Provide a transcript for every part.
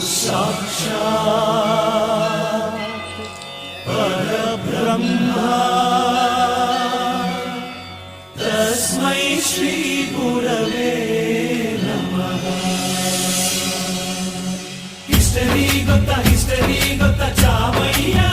साक्षात् परब्रह्मा तस्मै श्रीगुरवे नमः हिस्टरी गोता हिस्टरी गोता चामय्या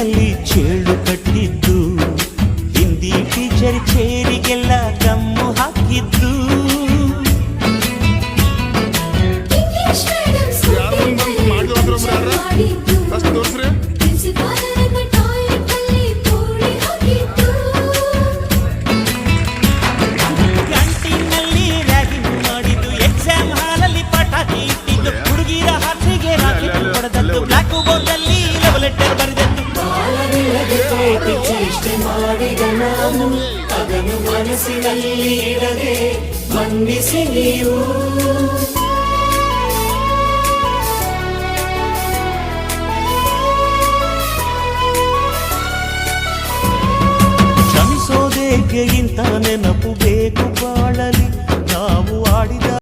ಕಣ್ಣಲ್ಲಿ ಚೇಳು ಕಟ್ಟಿದ್ದು ಹಿಂದಿ ಟೀಚರ್ ಚೇರಿಗೆಲ್ಲ ಕಮ್ಮು ಹಾಕಿದ್ದು ಮಾಡಿದ್ರು ಮಾಡಿದ ಅದನ್ನು ಮನಸ್ಸಿನಲ್ಲಿ ಇಡದೆ ಮನ್ನಿಸಿ ನೀವು. ಕ್ಷಮಿಸೋದೇಕೆ ಇಂತ ನೆನಪು ಬೇಕು ಬಾಳಲು